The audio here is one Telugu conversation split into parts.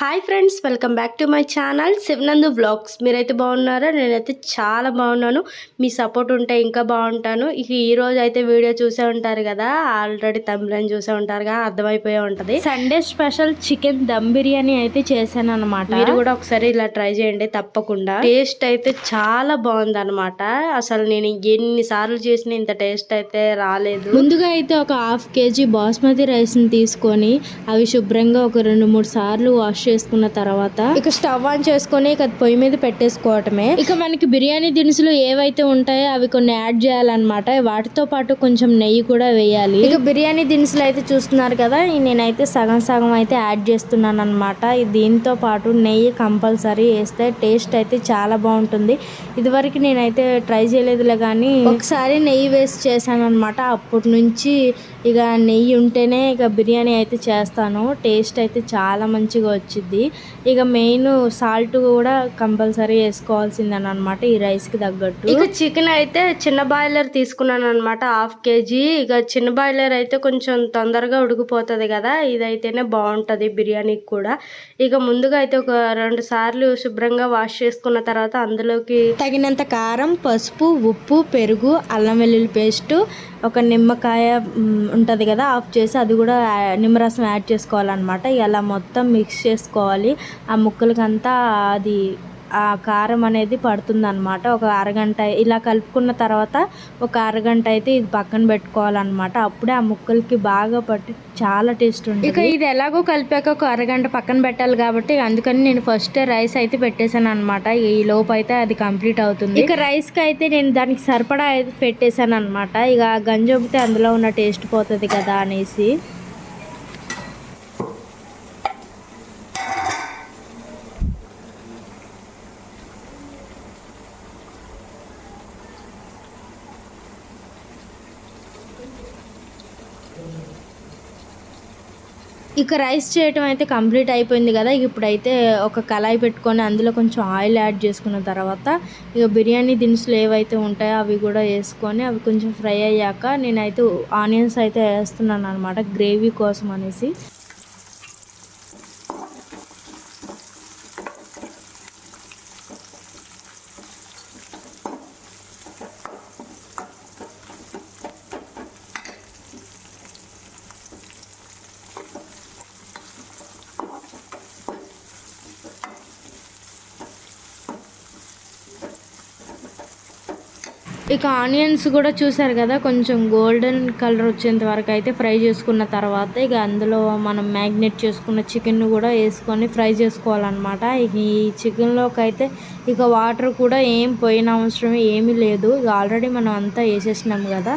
Hi friends welcome back to my channel Shivanandu blogs. మీరైతే బాగున్నారా? నేనైతే చాలా బాగున్నాను. మీ సపోర్ట్ ఉంటే ఇంకా బాగుంటాను. ఇక ఈ రోజు అయితే వీడియో చూసే ఉంటారు కదా? ఆల్రెడీ తమిళని చూసే ఉంటారు కదా అర్థమైపోయే ఉంటది. Sunday special chicken dum biryani అయితే చేశాను అనమాట మీరు కూడా ఒకసారి ఇలా ట్రై చేయండి తప్పకుండా. టేస్ట్ అయితే చాలా బాగుంది అనమాట అసలు నేను ఎన్ని సార్లు చేసిన ఇంత టేస్ట్ అయితే రాలేదు. ముందుగా అయితే ఒక హాఫ్ కేజీ బాస్మతి రైస్ని తీసుకొని అవి శుభ్రంగా ఒక రెండు మూడు సార్లు వాష్ చేసుకున్న తర్వాత ఇక స్టవ్ ఆన్ చేసుకొని ఇక పొయ్యి మీద పెట్టేసుకోవటమే. ఇక మనకి బిర్యానీ దినుసులు ఏవైతే ఉంటాయో అవి కొన్ని యాడ్ చేయాలన్నమాట. వాటితో పాటు కొంచెం నెయ్యి కూడా వేయాలి. ఇక బిర్యానీ దినుసులు అయితే చూస్తున్నారు కదా నేనైతే సగం సగం అయితే యాడ్ చేస్తున్నాను అనమాట దీంతో పాటు నెయ్యి కంపల్సరీ వేస్తే టేస్ట్ అయితే చాలా బాగుంటుంది. ఇదివరకు నేనైతే ట్రై చేయలేదులే కానీ ఒకసారి నెయ్యి వేసి చేశాను అనమాట అప్పటి నుంచి ఇక నెయ్యి ఉంటేనే ఇక బిర్యానీ అయితే చేస్తాను. టేస్ట్ అయితే చాలా మంచిగా వచ్చింది. ఇక మెయిన్ సాల్ట్ కూడా కంపల్సరీ వేసుకోవాల్సిందని అనమాట ఈ రైస్కి తగ్గట్టు. ఇక చికెన్ అయితే చిన్న బాయిలర్ తీసుకున్నాను అనమాట హాఫ్ కేజీ ఇక చిన్న బాయిలర్ అయితే కొంచెం తొందరగా ఉడికిపోతుంది కదా ఇదైతేనే బాగుంటుంది బిర్యానీకి కూడా. ఇక ముందుగా అయితే ఒక రెండు సార్లు శుభ్రంగా వాష్ చేసుకున్న తర్వాత అందులోకి తగినంత కారం పసుపు ఉప్పు పెరుగు అల్లం వెల్లుల్లి పేస్ట్ ఒక నిమ్మకాయ ఉంటుంది కదా ఆఫ్ చేసి అది కూడా నిమ్మరసం యాడ్ చేసుకోవాలన్నమాట. ఇలా మొత్తం మిక్స్ చేసుకోవాలి. ఆ ముక్కలకంతా అది ఆ కారం అనేది పడుతుంది అనమాట ఒక అరగంట ఇలా కలుపుకున్న తర్వాత ఒక అరగంట అయితే ఇది పక్కన పెట్టుకోవాలన్నమాట. అప్పుడే ఆ ముక్కలకి బాగా పట్టి చాలా టేస్ట్ ఉంటుంది. ఇక ఇది ఎలాగో కలిపాక ఒక అరగంట పక్కన పెట్టాలి కాబట్టి అందుకని నేను ఫస్ట్ రైస్ అయితే పెట్టేశాను అనమాట ఈ లోపు అయితే అది కంప్లీట్ అవుతుంది. ఇక రైస్కి అయితే నేను దానికి సరిపడా అయితే పెట్టేశాను అనమాట ఇక గంజొబితే అందులో ఉన్న టేస్ట్ పోతుంది కదా అనేసి. ఇక రైస్ చేయటం అయితే కంప్లీట్ అయిపోయింది కదా. ఇప్పుడైతే ఒక కళాయి పెట్టుకొని అందులో కొంచెం ఆయిల్ యాడ్ చేసుకున్న తర్వాత ఇక బిర్యానీ దినుసులు ఏవైతే ఉంటాయో అవి కూడా వేసుకొని అవి కొంచెం ఫ్రై అయ్యాక నేనైతే ఆనియన్స్ అయితే వేస్తున్నాను అనమాట గ్రేవీ కోసం అనేసి. ఇక ఆనియన్స్ కూడా చూసారు కదా కొంచెం గోల్డెన్ కలర్ వచ్చేంత వరకు అయితే ఫ్రై చేసుకున్న తర్వాత ఇక అందులో మనం మ్యాగ్నేట్ చేసుకున్న చికెన్ కూడా వేసుకొని ఫ్రై చేసుకోవాలన్నమాట. ఈ చికెన్లోకి అయితే ఇక వాటర్ కూడా ఏం పోయిన అవసరం ఏమీ లేదు. ఇక ఆల్రెడీ మనం అంతా వేసేసినాం కదా.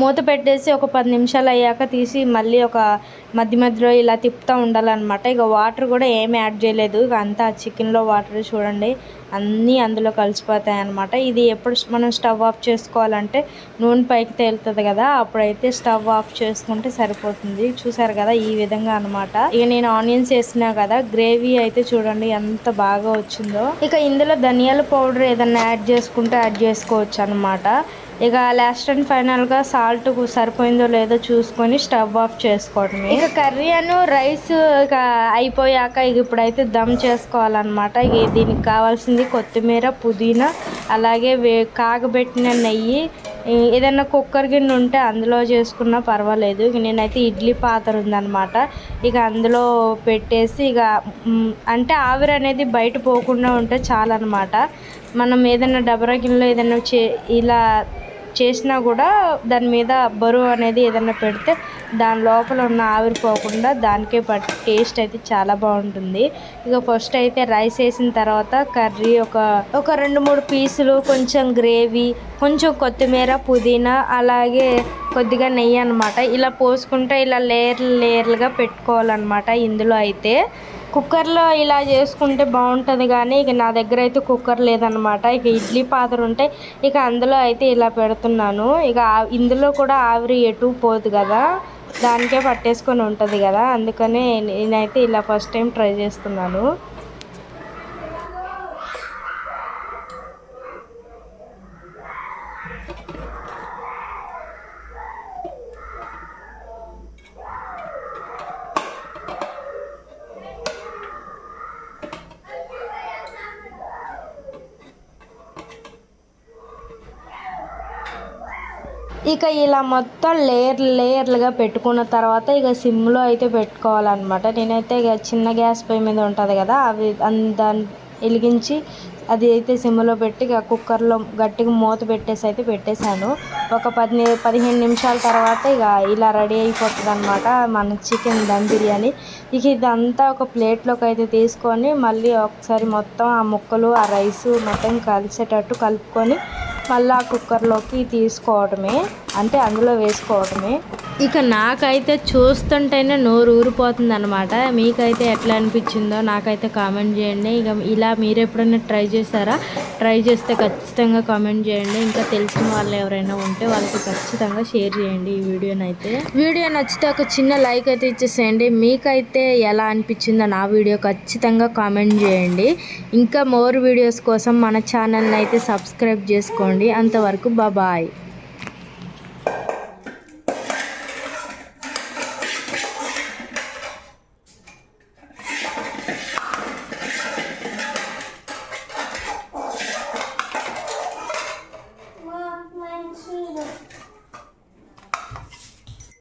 మూత పెట్టేసి ఒక పది నిమిషాలు అయ్యాక తీసి మళ్ళీ ఒక మధ్య మధ్యలో ఇలా తిప్పుతూ ఉండాలన్నమాట. ఇక వాటర్ కూడా ఏమి యాడ్ చేయలేదు. ఇక అంతా చికెన్లో వాటర్ చూడండి. అన్నీ అందులో కలిసిపోతాయి ఇది ఎప్పుడు మనం స్టవ్ ఆఫ్ చేసుకోవాలంటే నూనె పైకి తేలుతుంది కదా అప్పుడైతే స్టవ్ ఆఫ్ చేసుకుంటే సరిపోతుంది. చూసారు కదా ఈ విధంగా అనమాట ఇక నేను ఆనియన్స్ వేసినా కదా గ్రేవీ అయితే చూడండి ఎంత బాగా వచ్చిందో. ఇక ఇందులో ధనియాల పౌడర్ ఏదన్నా యాడ్ చేసుకుంటే యాడ్ చేసుకోవచ్చు అనమాట ఇక లాస్ట్ అండ్ ఫైనల్గా సాల్ట్ సరిపోయిందో లేదో చూసుకొని స్టవ్ ఆఫ్ చేసుకోవడమే. ఇక కర్రీ అను రైస్ ఇక అయిపోయాక ఇక ఇప్పుడైతే దమ్ చేసుకోవాలన్నమాట. ఇక దీనికి కావాల్సింది కొత్తిమీర పుదీనా అలాగే వే కాగబెట్టిన నెయ్యి ఏదైనా కుక్కర్ గిన్నె ఉంటే అందులో చేసుకున్నా పర్వాలేదు. ఇక నేనైతే ఇడ్లీ పాత్ర ఉందన్నమాట. ఇక అందులో పెట్టేసి ఇక అంటే ఆవిరి అనేది బయట పోకుండా ఉంటే చాలన్నమాట. మనం ఏదైనా డబరా గిన్నెలో ఏదైనా చే ఇలా చేసినా కూడా దాని మీద బరువు అనేది ఏదైనా పెడితే దాని లోపల ఉన్న ఆవిరి పోకుండా దానికే పట్టి టేస్ట్ అయితే చాలా బాగుంటుంది. ఇక ఫస్ట్ అయితే రైస్ వేసిన తర్వాత కర్రీ ఒక ఒక రెండు మూడు పీసులు కొంచెం గ్రేవీ కొంచెం కొత్తిమీర పుదీనా అలాగే కొద్దిగా నెయ్యి అనమాట ఇలా పోసుకుంటే ఇలా లేయర్ లేయర్లుగా పెట్టుకోవాలన్నమాట ఇందులో అయితే. కుక్కర్లో ఇలా చేసుకుంటే బాగుంటుంది కానీ ఇక నా దగ్గర అయితే కుక్కర్ లేదనమాట ఇక ఇడ్లీ పాత్ర ఉంటే ఇక అందులో అయితే ఇలా పెడుతున్నాను. ఇక ఇందులో కూడా ఆవిరి ఎటు పోదు కదా దానికే పట్టేసుకొని ఉంటుంది కదా అందుకనే నేనైతే ఇలా ఫస్ట్ టైం ట్రై చేస్తున్నాను. ఇక ఇలా మొత్తం లేయర్ లేయర్లుగా పెట్టుకున్న తర్వాత ఇక సిమ్లో అయితే పెట్టుకోవాలన్నమాట. నేనైతే ఇక చిన్న గ్యాస్ పొయ్యి మీద ఉంటుంది కదా అవి దాన్ని వెలిగించి అది అయితే సిమ్లో పెట్టి ఇక కుక్కర్లో గట్టిగా మూత పెట్టేసి అయితే పెట్టేశాను. ఒక పది పదిహేను నిమిషాల తర్వాత ఇక ఇలా రెడీ అయిపోతుంది అనమాట మన చికెన్ దమ్ బిర్యానీ. ఇక ఇదంతా ఒక ప్లేట్లోకి అయితే తీసుకొని మళ్ళీ ఒకసారి మొత్తం ఆ ముక్కలు ఆ రైస్ మొత్తం కలిసేటట్టు కలుపుకొని మళ్ళీ ఆ కుక్కర్లోకి తీసుకోవడమే. అంటే అందులో వేసుకోవడమే. ఇక నాకైతే చూస్తుంటేనే నోరు ఊరిపోతుంది అనమాట మీకైతే ఎట్లా అనిపించిందో నాకైతే కామెంట్ చేయండి. ఇక ఇలా మీరు ఎప్పుడైనా ట్రై చేశారా? ట్రై చేస్తే ఖచ్చితంగా కామెంట్ చేయండి. ఇంకా తెలిసిన వాళ్ళు ఎవరైనా ఉంటే వాళ్ళకి ఖచ్చితంగా షేర్ చేయండి ఈ వీడియోని అయితే వీడియో నచ్చితే ఒక చిన్న లైక్ అయితే ఇచ్చేసేయండి. మీకైతే ఎలా అనిపించిందో నా వీడియో ఖచ్చితంగా కామెంట్ చేయండి. ఇంకా మోర్ వీడియోస్ కోసం మన ఛానల్ని అయితే సబ్స్క్రైబ్ చేసుకోండి. అంతవరకు బాయ్